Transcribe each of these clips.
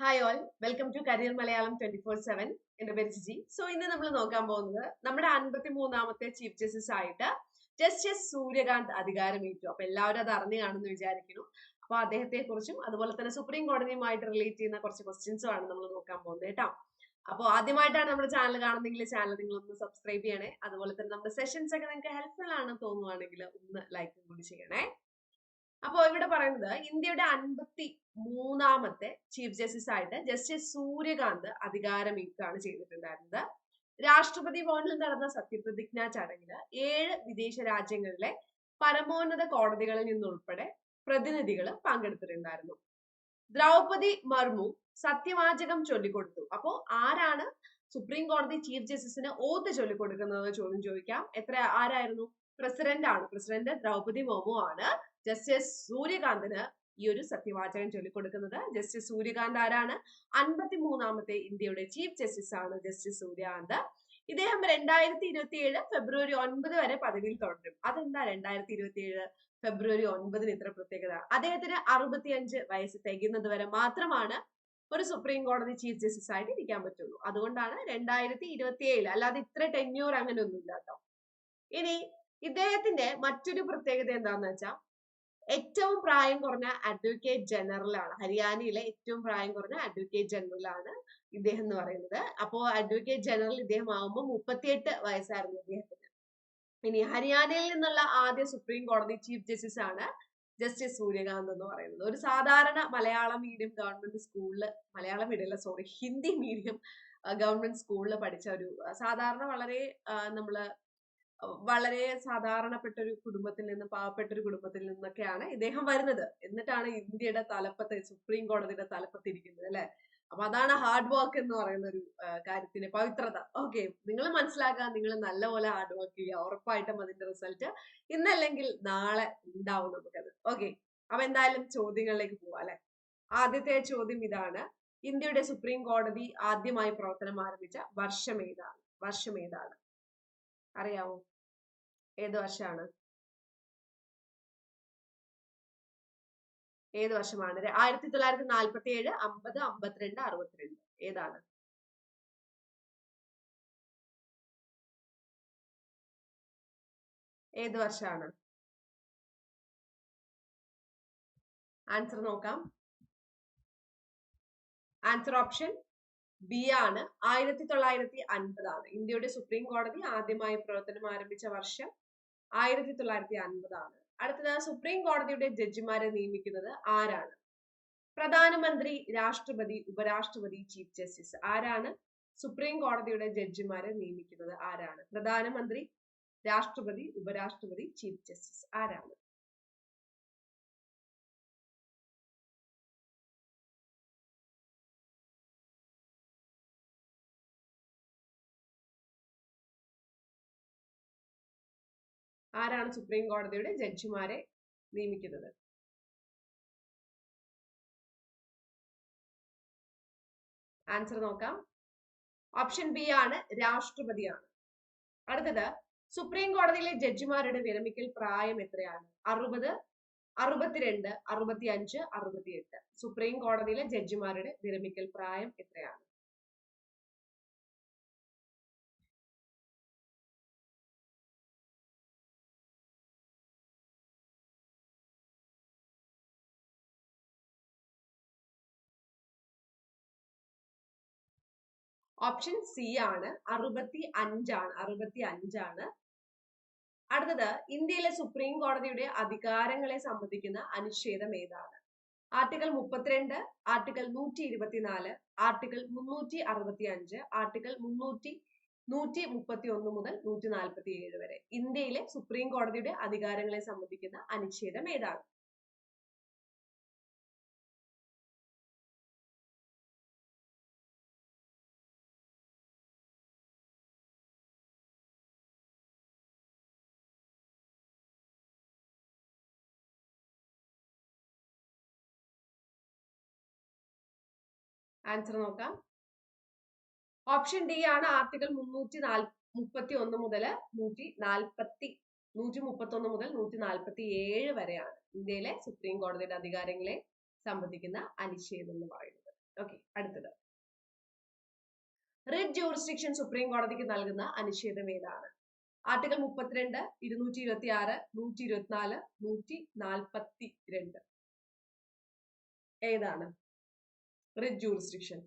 Hi all welcome to career Malayalam twenty four seven എന്റെ പേര് Jiji. So ഇന്ന് നമ്മൾ നോക്കാൻ പോകുന്നത് നമ്മുടെ അൻപത്തി മൂന്നാമത്തെ ചീഫ് ജസ്റ്റിസ് ആയിട്ട് ജസ്റ്റിസ് സൂര്യകാന്ത് അധികാരമേറ്റു അപ്പൊ എല്ലാവരും അത് അറിഞ്ഞു കാണുമെന്ന് വിചാരിക്കുന്നു. അപ്പൊ അദ്ദേഹത്തെ കുറിച്ചും അതുപോലെ തന്നെ സുപ്രീം കോടതിയുമായിട്ട് റിലേറ്റ് ചെയ്യുന്ന കുറച്ച് ക്വസ്റ്റ്യൻസും ആണ് നമ്മൾ നോക്കാൻ പോകുന്നത് കേട്ടോ. അപ്പോൾ ആദ്യമായിട്ടാണ് നമ്മുടെ ചാനൽ കാണുന്നെങ്കിൽ ചാനൽ നിങ്ങൾ ഒന്ന് സബ്സ്ക്രൈബ് ചെയ്യണേ. അതുപോലെ തന്നെ നമ്മുടെ സെഷൻസ് ഒക്കെ നിങ്ങൾക്ക് ഹെൽപ്ഫുൾ ആണെന്ന് തോന്നുവാണെങ്കിൽ ഒന്ന് ലൈക്കും കൂടി ചെയ്യണേ. അപ്പോൾ ഇവിടെ പറയുന്നത് ഇന്ത്യയുടെ അൻപത്തി മൂന്നാമത്തെ ചീഫ് ജസ്റ്റിസ് ആയിട്ട് ജസ്റ്റിസ് സൂര്യകാന്ത് അധികാരമേറ്റാണ് ചെയ്തിട്ടുണ്ടായിരുന്നത്. രാഷ്ട്രപതി ഭവനിൽ നടന്ന സത്യപ്രതിജ്ഞാ ചടങ്ങിൽ ഏഴ് വിദേശ രാജ്യങ്ങളിലെ പരമോന്നത കോടതികളിൽ നിന്നുൾപ്പെടെ പ്രതിനിധികൾ പങ്കെടുത്തിട്ടുണ്ടായിരുന്നു. ദ്രൗപതി മർമു സത്യവാചകം ചൊല്ലിക്കൊടുത്തു. അപ്പോ ആരാണ് സുപ്രീം കോടതി ചീഫ് ജസ്റ്റിസിന് ഓത്ത് ചൊല്ലിക്കൊടുക്കുന്നത് ചോദ്യം ചോദിക്കാം. എത്ര ആരായിരുന്നു? പ്രസിഡന്റ് ആണ്. പ്രസിഡന്റ് ദ്രൗപതി മുർമു ആണ്. ജസ്റ്റിസ് സൂര്യകാന്തിന് ഈ ഒരു സത്യവാചകം ചൊല്ലിക്കൊടുക്കുന്നത്. ജസ്റ്റിസ് സൂര്യകാന്ത് ആരാണ്? അൻപത്തി മൂന്നാമത്തെ ഇന്ത്യയുടെ ചീഫ് ജസ്റ്റിസ് ആണ് ജസ്റ്റിസ് സൂര്യകാന്ത്. ഇദ്ദേഹം രണ്ടായിരത്തി ഇരുപത്തി ഏഴ് ഫെബ്രുവരി ഒൻപത് വരെ പദവിയിൽ തുടരും. അതെന്താ രണ്ടായിരത്തി ഇരുപത്തി ഏഴ് ഫെബ്രുവരി ഒൻപതിന് ഇത്ര പ്രത്യേകത? അദ്ദേഹത്തിന് അറുപത്തിയഞ്ച് വയസ്സ് തികയുന്നത് വരെ മാത്രമാണ് ഒരു സുപ്രീം കോടതി ചീഫ് ജസ്റ്റിസ് ആയിട്ട് ഇരിക്കാൻ പറ്റുള്ളൂ. അതുകൊണ്ടാണ് രണ്ടായിരത്തി ഇരുപത്തി ഏഴിൽ അല്ലാതെ ഇത്ര ടെന്യൂർ അങ്ങനെ ഒന്നുമില്ല കേട്ടോ ഇനി ഇദ്ദേഹത്തിന്റെ മറ്റൊരു പ്രത്യേകത എന്താന്ന് വെച്ചാൽ ഏറ്റവും പ്രായം കുറഞ്ഞ അഡ്വക്കേറ്റ് ജനറൽ ആണ്. ഹരിയാനയിലെ ഏറ്റവും പ്രായം കുറഞ്ഞ അഡ്വക്കേറ്റ് ജനറൽ ആണ് ഇദ്ദേഹം എന്ന് പറയുന്നത്. അപ്പോ അഡ്വക്കേറ്റ് ജനറൽ ഇദ്ദേഹം ആകുമ്പോൾ മുപ്പത്തിയെട്ട് വയസ്സായിരുന്നു ഇദ്ദേഹത്തിന്. ഇനി ഹരിയാനയിൽ നിന്നുള്ള ആദ്യ സുപ്രീം കോടതി ചീഫ് ജസ്റ്റിസ് ആണ് ജസ്റ്റിസ് സൂര്യകാന്ത് എന്ന് പറയുന്നത്. ഒരു സാധാരണ മലയാളം മീഡിയം ഗവൺമെന്റ് സ്കൂളിൽ മലയാളം മീഡിയം അല്ല സോറി ഹിന്ദി മീഡിയം ഗവൺമെന്റ് സ്കൂളിൽ പഠിച്ച ഒരു സാധാരണ വളരെ നമ്മൾ വളരെ സാധാരണപ്പെട്ട ഒരു കുടുംബത്തിൽ നിന്ന് പാവപ്പെട്ട ഒരു കുടുംബത്തിൽ നിന്നൊക്കെയാണ് ഇദ്ദേഹം വരുന്നത്. എന്നിട്ടാണ് ഇന്ത്യയുടെ തലപ്പത്ത് സുപ്രീം കോടതിയുടെ തലപ്പത്തിരിക്കുന്നത് അല്ലെ? അപ്പൊ അതാണ് ഹാർഡ് വർക്ക് എന്ന് പറയുന്ന ഒരു കാര്യത്തിന്റെ പവിത്രത. ഓക്കെ നിങ്ങൾ മനസ്സിലാക്കുക നിങ്ങൾ നല്ലപോലെ ഹാർഡ് വർക്ക് ചെയ്യുക. ഉറപ്പായിട്ടും അതിന്റെ റിസൾട്ട് ഇന്നല്ലെങ്കിൽ നാളെ ഉണ്ടാവും നമുക്കത്. ഓക്കെ അപ്പൊ എന്തായാലും ചോദ്യങ്ങളിലേക്ക് പോവാം അല്ലെ? ആദ്യത്തെ ചോദ്യം ഇതാണ്. ഇന്ത്യയുടെ സുപ്രീം കോടതി ആദ്യമായി പ്രവർത്തനം ആരംഭിച്ച വർഷം ഏതാണ്? വർഷം ഏതാണ്? അറിയാവോ? ഏത് വർഷമാണ്? ഏത് വർഷമാണ്? ആയിരത്തി തൊള്ളായിരത്തി നാൽപ്പത്തി ഏഴ് അമ്പത് അമ്പത്തിരണ്ട് അറുപത്തിരണ്ട്. ഏതാണ്? ഏത് വർഷമാണ്? ആൻസർ നോക്കാം. ആൻസർ ഓപ്ഷൻ ബി ആണ്. ആയിരത്തി തൊള്ളായിരത്തി അൻപതാണ് ഇന്ത്യയുടെ സുപ്രീം കോടതി ആദ്യമായി പ്രവർത്തനം ആരംഭിച്ച വർഷം ആയിരത്തി തൊള്ളായിരത്തി അൻപതാണ് അടുത്തത് സുപ്രീം കോടതിയുടെ ജഡ്ജിമാരെ നിയമിക്കുന്നത് ആരാണ്? പ്രധാനമന്ത്രി രാഷ്ട്രപതി ഉപരാഷ്ട്രപതി ചീഫ് ജസ്റ്റിസ് ആരാണ്? സുപ്രീം കോടതിയുടെ ജഡ്ജിമാരെ നിയമിക്കുന്നത് ആരാണ്? പ്രധാനമന്ത്രി രാഷ്ട്രപതി ഉപരാഷ്ട്രപതി ചീഫ് ജസ്റ്റിസ് ആരാണ്? ആരാണ് സുപ്രീം കോടതിയുടെ ജഡ്ജിമാരെ നിയമിക്കുന്നത്? ആൻസർ നോക്കാം. ഓപ്ഷൻ ബി ആണ് രാഷ്ട്രപതിയാണ്. അടുത്തത് സുപ്രീം കോടതിയിലെ ജഡ്ജിമാരുടെ വിരമിക്കൽ പ്രായം എത്രയാണ്? അറുപത് അറുപത്തിരണ്ട് അറുപത്തി അഞ്ച് അറുപത്തിയെട്ട്. സുപ്രീം കോടതിയിലെ ജഡ്ജിമാരുടെ വിരമിക്കൽ പ്രായം എത്രയാണ്? ഓപ്ഷൻ സി ആണ്. അറുപത്തി അഞ്ചാണ് അറുപത്തി അഞ്ചാണ് അടുത്തത് ഇന്ത്യയിലെ സുപ്രീം കോടതിയുടെ അധികാരങ്ങളെ സംബന്ധിക്കുന്ന അനുച്ഛേദം ഏതാണ്? ആർട്ടിക്കിൾ മുപ്പത്തിരണ്ട് ആർട്ടിക്കിൾ നൂറ്റി ഇരുപത്തിനാല് ആർട്ടിക്കൽ മുന്നൂറ്റി അറുപത്തി അഞ്ച് ആർട്ടിക്കൽ മുന്നൂറ്റി നൂറ്റി മുപ്പത്തി ഒന്ന് മുതൽ നൂറ്റി നാൽപ്പത്തി ഏഴ് വരെ. ഇന്ത്യയിലെ സുപ്രീം കോടതിയുടെ അധികാരങ്ങളെ സംബന്ധിക്കുന്ന അനുച്ഛേദം ഏതാണ്? ആൻസർ നോക്കാം. ഓപ്ഷൻ ഡി ആണ് ആർട്ടിക്കിൾ മുന്നൂറ്റി നാല് മുപ്പത്തി ഒന്ന് മുതൽ നൂറ്റി നാൽപ്പത്തി നൂറ്റി മുപ്പത്തി ഒന്ന് മുതൽ നൂറ്റി നാൽപ്പത്തി ഏഴ് വരെയാണ് ഇന്ത്യയിലെ സുപ്രീം കോടതിയുടെ അധികാരങ്ങളെ സംബന്ധിക്കുന്ന അനുച്ഛേദം എന്ന് പറയുന്നത്. ഓക്കെ അടുത്തത്. റിഡ് ജൂറിസ്ഡിക്ഷൻ സുപ്രീം കോടതിക്ക് നൽകുന്ന അനുച്ഛേദം ഏതാണ്? ആർട്ടിക്കൽ മുപ്പത്തിരണ്ട് ഇരുന്നൂറ്റി ഇരുപത്തി ആറ് നൂറ്റി ഇരുപത്തിനാല് നൂറ്റി നാൽപ്പത്തി രണ്ട് ഏതാണ്? Writ jurisdiction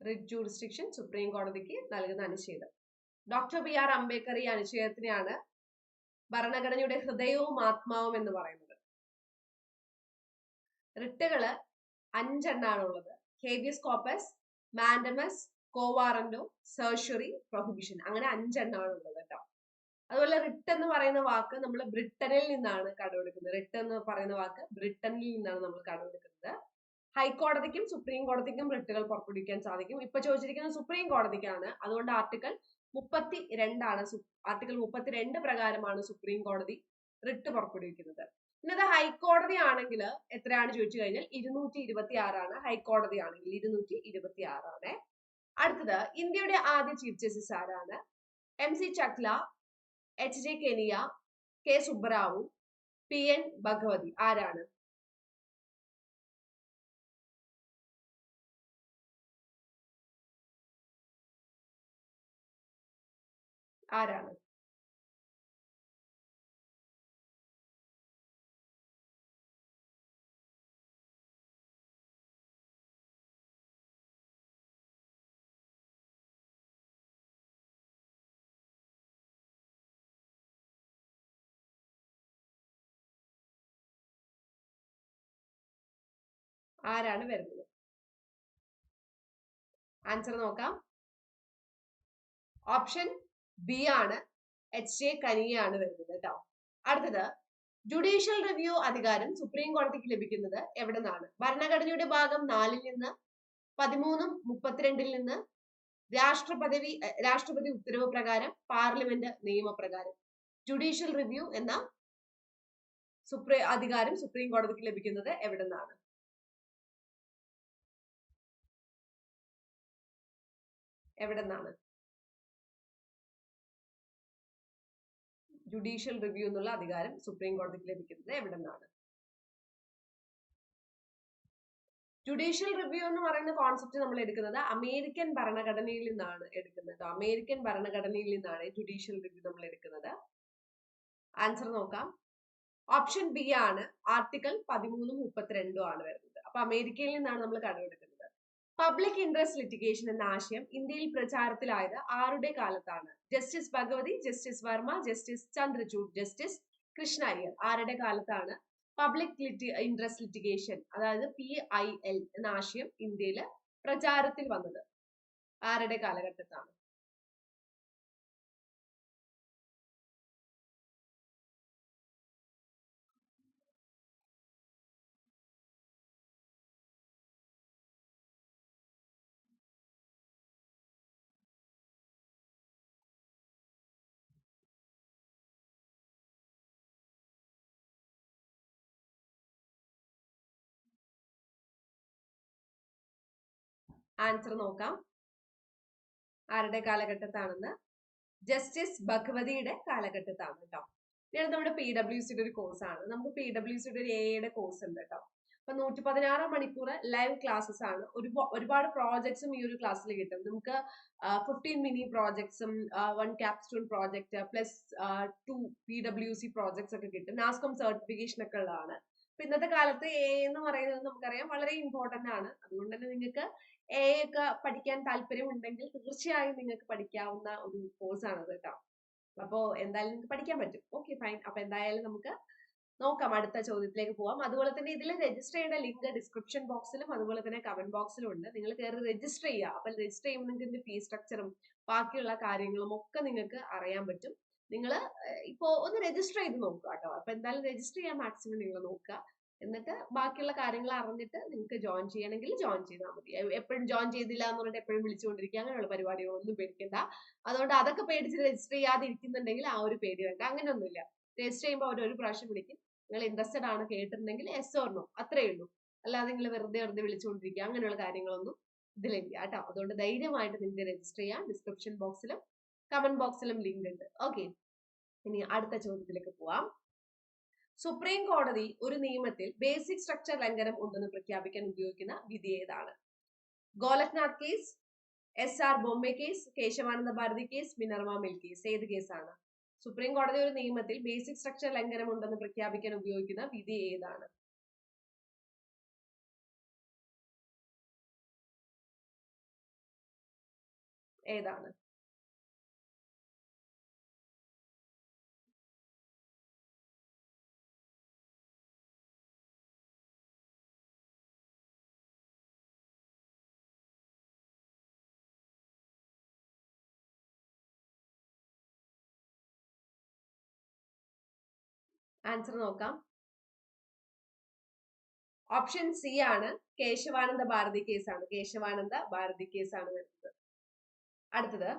writ jurisdiction supreme കോടതിക്ക് നൽകുന്ന അനുച്ഛേദം ഡോക്ടർ ബി ആർ അംബേദ്കർ ഈ അനുച്ഛേദത്തിനെയാണ് ഭരണഘടനയുടെ ഹൃദയവും ആത്മാവും എന്ന് പറയുന്നത്. റിട്ടുകൾ അഞ്ചെണ്ണാണ് ഉള്ളത് habeas corpus mandamus quo warranto certiorari prohibition അങ്ങനെ അഞ്ചെണ്ണാണ് ഉള്ളത് കേട്ടോ. അതുപോലെ റിട്ട് എന്ന് പറയുന്ന വാക്ക് നമ്മൾ ബ്രിട്ടനിൽ നിന്നാണ് കടമെടുക്കുന്നത് റിട്ട് എന്ന് പറയുന്ന വാക്ക് ബ്രിട്ടനിൽ നിന്നാണ് നമ്മൾ കടമെടുക്കുന്നത് ഹൈക്കോടതിക്കും സുപ്രീം കോടതിക്കും റിട്ടുകൾ പുറപ്പെടുവിക്കാൻ സാധിക്കും. ഇപ്പൊ ചോദിച്ചിരിക്കുന്നത് സുപ്രീം കോടതിക്കാണ്. അതുകൊണ്ട് ആർട്ടിക്കിൾ മുപ്പത്തി രണ്ടാണ് ആർട്ടിക്കിൾ മുപ്പത്തിരണ്ട് പ്രകാരമാണ് സുപ്രീം കോടതി റിട്ട് പുറപ്പെടുവിക്കുന്നത്. പിന്നെ അത് ഹൈക്കോടതി ആണെങ്കിൽ എത്രയാണ് ചോദിച്ചു കഴിഞ്ഞാൽ ഇരുന്നൂറ്റി ഇരുപത്തി ആറാണ് ഹൈക്കോടതി ആണെങ്കിൽ ഇരുന്നൂറ്റി ഇരുപത്തി ആറാണ് അടുത്തത് ഇന്ത്യയുടെ ആദ്യ ചീഫ് ജസ്റ്റിസ് ആരാണ്? M C Chagla H J Kania K Subbarao P N Bhagwati ആരാണ്? ആരാണ്? ആരാണ് വരുന്നത്? ആൻസർ നോക്കാം. ഓപ്ഷൻ ബി ആണ്. എച്ച് ജെ കനിയാണ് വരുന്നത് കേട്ടോ. അടുത്തത് ജുഡീഷ്യൽ റിവ്യൂ അധികാരം സുപ്രീം കോടതിക്ക് ലഭിക്കുന്നത് എവിടെ നിന്നാണ് ഭരണഘടനയുടെ ഭാഗം നാലിൽ നിന്ന് പതിമൂന്നും മുപ്പത്തിരണ്ടിൽ നിന്ന് രാഷ്ട്രപതി രാഷ്ട്രപതി ഉത്തരവ് പ്രകാരം പാർലമെന്റ് നിയമപ്രകാരം. ജുഡീഷ്യൽ റിവ്യൂ എന്ന സുപ്രീ അധികാരം സുപ്രീം കോടതിക്ക് ലഭിക്കുന്നത് എവിടെ നിന്നാണ് എവിടെ നിന്നാണ് ജുഡീഷ്യൽ റിവ്യൂ എന്നുള്ള അധികാരം സുപ്രീം കോടതിക്ക് ലഭിക്കുന്നത് എവിടെന്നാണ്? ജുഡീഷ്യൽ റിവ്യൂ എന്ന് പറയുന്ന കോൺസെപ്റ്റ് നമ്മൾ എടുക്കുന്നത് അമേരിക്കൻ ഭരണഘടനയിൽ നിന്നാണ് എടുക്കുന്നത്. അമേരിക്കൻ ഭരണഘടനയിൽ നിന്നാണ് ജുഡീഷ്യൽ റിവ്യൂ നമ്മൾ എടുക്കുന്നത്. ആൻസർ നോക്കാം. ഓപ്ഷൻ ബി ആണ് ആർട്ടിക്കിൾ പതിമൂന്നും മുപ്പത്തിരണ്ടും ആണ് വരുന്നത്. അപ്പൊ അമേരിക്കയിൽ നിന്നാണ് നമ്മൾ കടമെടുക്കുന്നത് പബ്ലിക് ഇൻട്രസ്റ്റ് ലിറ്റിഗേഷൻ എന്ന ആശയം ഇന്ത്യയിൽ പ്രചാരത്തിലായത് ആരുടെ കാലത്താണ്? Justice Bhagwati justice Verma justice Chandrachud justice Krishna ആരുടെ കാലത്താണ് പബ്ലിക് ലിറ്റി ഇൻട്രസ്റ്റ് ലിറ്റിഗേഷൻ അതായത് പി ഐ എൽ എന്ന ആശയം ഇന്ത്യയിൽ പ്രചാരത്തിൽ വന്നത്? ആരുടെ കാലഘട്ടത്താണ്? ആൻസർ നോക്കാം. ആരുടെ കാലഘട്ടത്താണെന്ന്? ജസ്റ്റിസ് ഭഗവതിയുടെ കാലഘട്ടത്താണ് കേട്ടോ ഇതാണ് നമ്മുടെ പി ഡബ്ല്യു സിയുടെ ഒരു കോഴ്സാണ് നമുക്ക് പി ഡബ്ല്യു സിയുടെ ഒരു എയുടെ കോഴ്സ് ഉണ്ട് കേട്ടോ അപ്പൊ നൂറ്റി പതിനാറ് മണിക്കൂർ ലൈവ് ക്ലാസ്സസ് ആണ്. ഒരു ഒരുപാട് പ്രോജക്ട്സും ഈ ഒരു ക്ലാസ്സിൽ കിട്ടും. നമുക്ക് fifteen mini പ്രോജക്ട്സും one capstone project plus two P W C projects ഒക്കെ കിട്ടും. നാസ്കോം സർട്ടിഫിക്കേഷൻ ഒക്കെ ഉള്ളതാണ്. അപ്പൊ ഇന്നത്തെ കാലത്ത് എ എന്ന് പറയുന്നത് നമുക്കറിയാം വളരെ ഇമ്പോർട്ടന്റ് ആണ്. അതുകൊണ്ട് തന്നെ നിങ്ങൾക്ക് എ ഒക്കെ പഠിക്കാൻ താല്പര്യം ഉണ്ടെങ്കിൽ തീർച്ചയായും നിങ്ങൾക്ക് പഠിക്കാവുന്ന ഒരു കോഴ്സ് ആണ് കേട്ടോ. അപ്പോ എന്തായാലും നിങ്ങൾക്ക് പഠിക്കാൻ പറ്റും. ഓക്കെ ഫൈൻ അപ്പൊ എന്തായാലും നമുക്ക് നോക്കാം. അടുത്ത ചോദ്യത്തിലേക്ക് പോവാം. അതുപോലെ തന്നെ ഇതിൽ രജിസ്റ്റർ ചെയ്യേണ്ട ലിങ്ക് ഡിസ്ക്രിപ്ഷൻ ബോക്സിലും അതുപോലെ തന്നെ കമന്റ് ബോക്സിലും ഉണ്ട്. നിങ്ങൾ കയറി രജിസ്റ്റർ ചെയ്യുക. അപ്പൊ രജിസ്റ്റർ ചെയ്യുമ്പോൾ നിങ്ങൾക്ക് ഇതിന്റെ ഫീസ് സ്ട്രക്ചറും ബാക്കിയുള്ള കാര്യങ്ങളും ഒക്കെ നിങ്ങൾക്ക് അറിയാൻ പറ്റും. നിങ്ങൾ ഇപ്പോ ഒന്ന് രജിസ്റ്റർ ചെയ്ത് നോക്കുക കേട്ടോ. അപ്പൊ എന്തായാലും രജിസ്റ്റർ ചെയ്യാൻ മാക്സിമം നിങ്ങൾ നോക്കുക. എന്നിട്ട് ബാക്കിയുള്ള കാര്യങ്ങൾ അറിഞ്ഞിട്ട് നിങ്ങൾക്ക് ജോയിൻ ചെയ്യണമെങ്കിൽ ജോയിൻ ചെയ്താൽ മതി. എപ്പോഴും ജോയിൻ ചെയ്തില്ല എന്ന് പറഞ്ഞിട്ട് എപ്പോഴും വിളിച്ചുകൊണ്ടിരിക്കുക. അങ്ങനെയുള്ള പരിപാടികളൊന്നും പേടിക്കണ്ട. അതുകൊണ്ട് അതൊക്കെ പേടിച്ച് രജിസ്റ്റർ ചെയ്യാതെ ഇരിക്കുന്നുണ്ടെങ്കിൽ ആ ഒരു പേടി വേണ്ട. അങ്ങനെയൊന്നുമില്ല. രജിസ്റ്റർ ചെയ്യുമ്പോൾ അവർ ഒരു പ്രാവശ്യം വിളിക്കും. നിങ്ങൾ ഇൻട്രസ്റ്റഡ് ആണ് കേട്ടിട്ടുണ്ടെങ്കിൽ എസ് ഓർണോ അത്രേ ഉള്ളൂ. അല്ലാതെ നിങ്ങൾ വെറുതെ വെറുതെ വിളിച്ചുകൊണ്ടിരിക്കുക. അങ്ങനെയുള്ള കാര്യങ്ങളൊന്നും ഇതിലില്ല കേട്ടോ. അതുകൊണ്ട് ധൈര്യമായിട്ട് നിങ്ങൾക്ക് രജിസ്റ്റർ ചെയ്യാം. ഡിസ്ക്രിപ്ഷൻ ബോക്സിലും കമന്റ് ബോക്സിലും ലിങ്ക് ഉണ്ട്. ഓക്കെ ഇനി അടുത്ത ചോദ്യത്തിലേക്ക് പോവാം. സുപ്രീം കോടതി ഒരു നിയമത്തിൽ ബേസിക് സ്ട്രക്ചർ ലംഘനം ഉണ്ടെന്ന് പ്രഖ്യാപിക്കാൻ ഉപയോഗിക്കുന്ന വിധി ഏതാണ്? Golaknath case S R Bommai case Kesavananda Bharati case Minerva mill case ഏത് കേസാണ് സുപ്രീം കോടതി ഒരു നിയമത്തിൽ ബേസിക് സ്ട്രക്ചർ ലംഘനം ഉണ്ടെന്ന് പ്രഖ്യാപിക്കാൻ ഉപയോഗിക്കുന്ന വിധി ഏതാണ്? ഏതാണ്? ആൻസർ നോക്കാം. ഓപ്ഷൻ സി ആണ് കേശവാനന്ദ ഭാരതി കേസാണ് കേശവാനന്ദ ഭാരതി കേസാണ് വരുന്നത്. അടുത്തത്.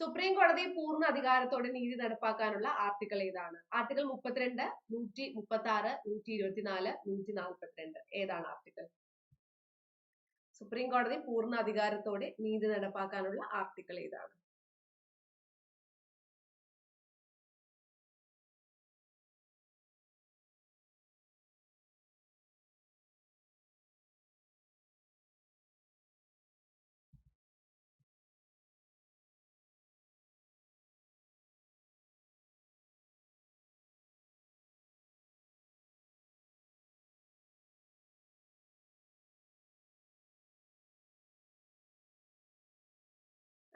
സുപ്രീം കോടതി പൂർണ അധികാരത്തോടെ നീതി നടപ്പാക്കാനുള്ള ആർട്ടിക്കിൾ ഏതാണ്? ആർട്ടിക്കിൾ മുപ്പത്തിരണ്ട് നൂറ്റി മുപ്പത്തി ആറ് നൂറ്റി ഇരുപത്തിനാല് നൂറ്റി നാൽപ്പത്തിരണ്ട്. ഏതാണ് ആർട്ടിക്കിൾ സുപ്രീം കോടതി പൂർണ അധികാരത്തോടെ നീതി നടപ്പാക്കാനുള്ള ആർട്ടിക്കിൾ ഏതാണ്?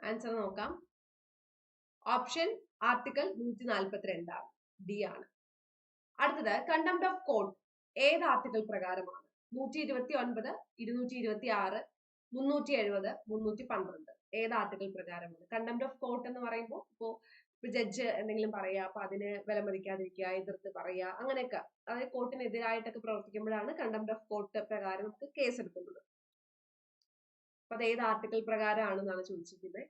ആൻസർ നോക്കാം. ഓപ്ഷൻ ആർട്ടിക്കിൾ നൂറ്റി നാൽപ്പത്തിരണ്ടാണ് ഡി ആണ്. അടുത്തത് കണ്ടംപ്റ്റ് ഓഫ് കോർട്ട് ഏത് ആർട്ടിക്കിൾ പ്രകാരമാണ്? നൂറ്റി ഇരുപത്തി ഒൻപത് ഇരുന്നൂറ്റി ഇരുപത്തി ആറ് മുന്നൂറ്റി എഴുപത് മുന്നൂറ്റി പന്ത്രണ്ട് ഏത് ആർട്ടിക്കിൾ പ്രകാരമാണ്? കണ്ടംപ്റ്റ് ഓഫ് കോർട്ട് എന്ന് പറയുമ്പോൾ ഇപ്പോ ജഡ്ജ് എന്തെങ്കിലും പറയാ അപ്പൊ അതിനെ വിലമതിക്കാതിരിക്കുക എതിർത്ത് പറയുക അങ്ങനെയൊക്കെ. അതായത് കോർട്ടിനെതിരായിട്ടൊക്കെ പ്രവർത്തിക്കുമ്പോഴാണ് കണ്ടംപ്റ്റ് ഓഫ് കോർട്ട് പ്രകാരം നമുക്ക് കേസ് എടുക്കുന്നത്. അപ്പൊ അത് ഏത് ആർട്ടിക്കിൾ പ്രകാരമാണെന്നാണ് ചോദിച്ചിരിക്കുന്നത്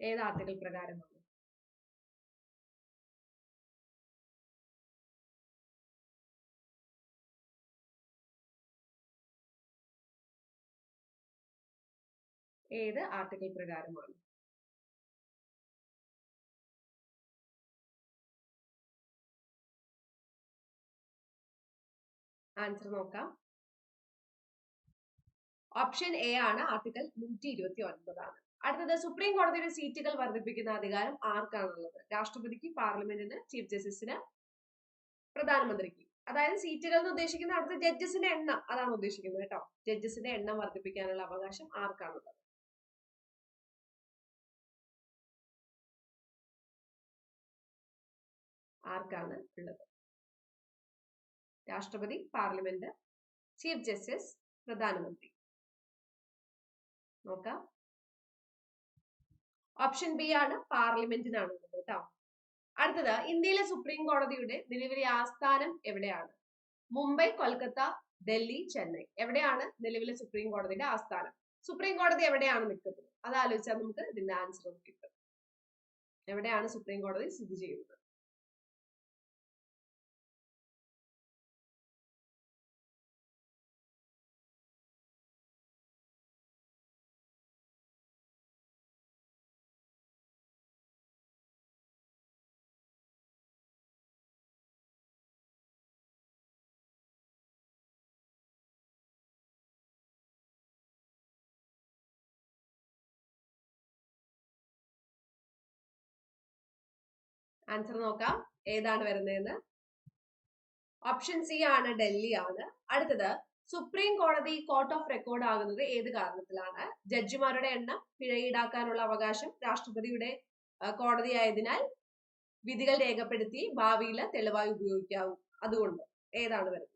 ഏത് ആർട്ടിക്കിൾ പ്രകാരമാണ്? ഏത് ആർട്ടിക്കിൾ പ്രകാരമാണ്? ആൻസർ നോക്കാം. ഓപ്ഷൻ എ ആണ് ആർട്ടിക്കിൾ നൂറ്റി ഇരുപത്തി ഒൻപതാണ് അടുത്തത് സുപ്രീം കോടതിയുടെ സീറ്റുകൾ വർദ്ധിപ്പിക്കുന്ന അധികാരം ആർക്കാണുള്ളത്? രാഷ്ട്രപതിക്ക് പാർലമെന്റിന് ചീഫ് ജസ്റ്റിസിന് പ്രധാനമന്ത്രിക്ക്. അതായത് സീറ്റുകൾ എന്ന് ഉദ്ദേശിക്കുന്ന അടുത്ത ജഡ്ജസിന്റെ എണ്ണം അതാണ് ഉദ്ദേശിക്കുന്നത് കേട്ടോ. ജഡ്ജസിന്റെ എണ്ണം വർദ്ധിപ്പിക്കാനുള്ള അവകാശം ആർക്കാണുള്ളത്? ആർക്കാണ് ഉള്ളത്? രാഷ്ട്രപതി പാർലമെന്റ് ചീഫ് ജസ്റ്റിസ് പ്രധാനമന്ത്രി. നോക്കാം. ഓപ്ഷൻ ബി ആണ് പാർലമെന്റിനാണ് ഉള്ളത് കേട്ടോ. അടുത്തത് ഇന്ത്യയിലെ സുപ്രീം കോടതിയുടെ നിലവിലെ ആസ്ഥാനം എവിടെയാണ്? മുംബൈ കൊൽക്കത്ത ഡൽഹി ചെന്നൈ. എവിടെയാണ് നിലവിലെ സുപ്രീം കോടതിയുടെ ആസ്ഥാനം? സുപ്രീം കോടതി എവിടെയാണ് നിൽക്കുന്നത്? അത് ആലോചിച്ചാൽ നമുക്ക് ഇതിന്റെ ആൻസർ കിട്ടും. എവിടെയാണ് സുപ്രീം കോടതി സ്ഥിതി ചെയ്യുന്നത്? ആൻസർ നോക്കാം. ഏതാണ് വരുന്നതെന്ന്? ഓപ്ഷൻ സി ആണ് ഡൽഹി ആണ്. അടുത്തത് സുപ്രീം കോടതി കോർട്ട് ഓഫ് റെക്കോർഡ് ആകുന്നത് ഏത് കാരണത്തിലാണ്? ജഡ്ജിമാരുടെ എണ്ണം പിഴ ഈടാക്കാനുള്ള അവകാശം രാഷ്ട്രപതിയുടെ കോടതിയായതിനാൽ വിധികൾ രേഖപ്പെടുത്തി ഭാവിയിൽ തെളിവായി ഉപയോഗിക്കാവും. അതുകൊണ്ട് ഏതാണ് വരുന്നത്?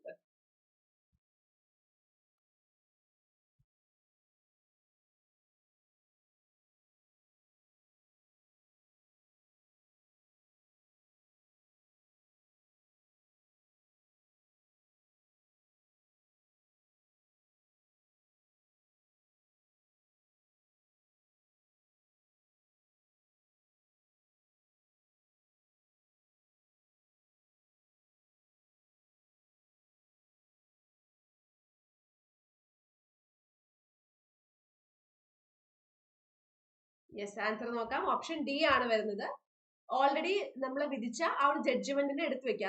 യെസ് ആൻസർ നോക്കാം. ഓപ്ഷൻ ഡി ആണ് വരുന്നത്. ഓൾറെഡി നമ്മൾ വിധിച്ച ആ ഒരു ജഡ്ജ്മെന്റിനെ എടുത്തു വെക്കുക.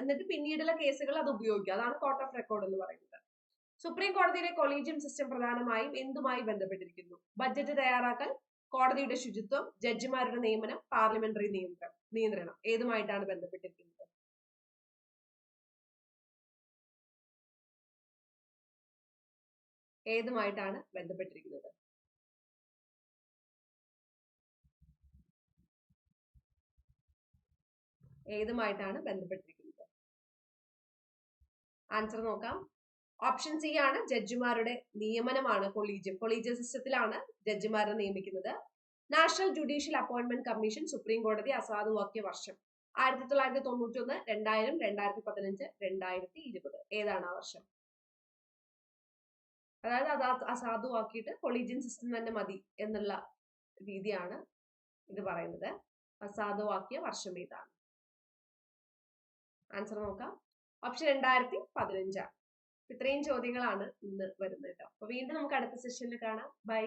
എന്നിട്ട് പിന്നീടുള്ള കേസുകൾ അത് ഉപയോഗിക്കുക. അതാണ് കോർട്ട് ഓഫ് റെക്കോർഡ് എന്ന് പറയുന്നത്. സുപ്രീം കോടതിയിലെ കൊളീജിയം സിസ്റ്റം പ്രധാനമായും എന്തുമായി ബന്ധപ്പെട്ടിരിക്കുന്നു? ബഡ്ജറ്റ് തയ്യാറാക്കൽ കോടതിയുടെ ശുചിത്വം ജഡ്ജിമാരുടെ നിയമനം പാർലമെന്ററി നിയന്ത്രണം നിയന്ത്രണം. ഏതുമായിട്ടാണ് ബന്ധപ്പെട്ടിരിക്കുന്നത്? ഏതുമായിട്ടാണ് ബന്ധപ്പെട്ടിരിക്കുന്നത്? ഏതുമായിട്ടാണ് ബന്ധപ്പെട്ടിരിക്കുന്നത്? ആൻസർ നോക്കാം. ഓപ്ഷൻ സി ആണ് ജഡ്ജിമാരുടെ നിയമനമാണ് കൊളീജിയം കൊളീജിയം സിസ്റ്റത്തിലാണ് ജഡ്ജിമാരെ നിയമിക്കുന്നത്. National judicial appointment commission supreme കോടതി അസാധുവാക്കിയ വർഷം. ആയിരത്തി തൊള്ളായിരത്തി തൊണ്ണൂറ്റി ഒന്ന് രണ്ടായിരം രണ്ടായിരത്തി പതിനഞ്ച് രണ്ടായിരത്തി ഇരുപത് ഏതാണ് ആ വർഷം? അതായത് അത് അസാധുവാക്കിയിട്ട് കൊളീജിയൻ സിസ്റ്റം തന്നെ മതി എന്നുള്ള രീതിയാണ് ഇത് പറയുന്നത്. അസാധുവാക്കിയ വർഷം ഏതാണ്? ആൻസർ നോക്കാം. ഓപ്ഷൻ രണ്ടായിരത്തി പതിനഞ്ചാണ് ഇത്രയും ചോദ്യങ്ങളാണ് ഇന്ന് വരുന്നത് കേട്ടോ അപ്പൊ വീണ്ടും നമുക്ക് അടുത്ത സെഷനിൽ കാണാം. ബൈ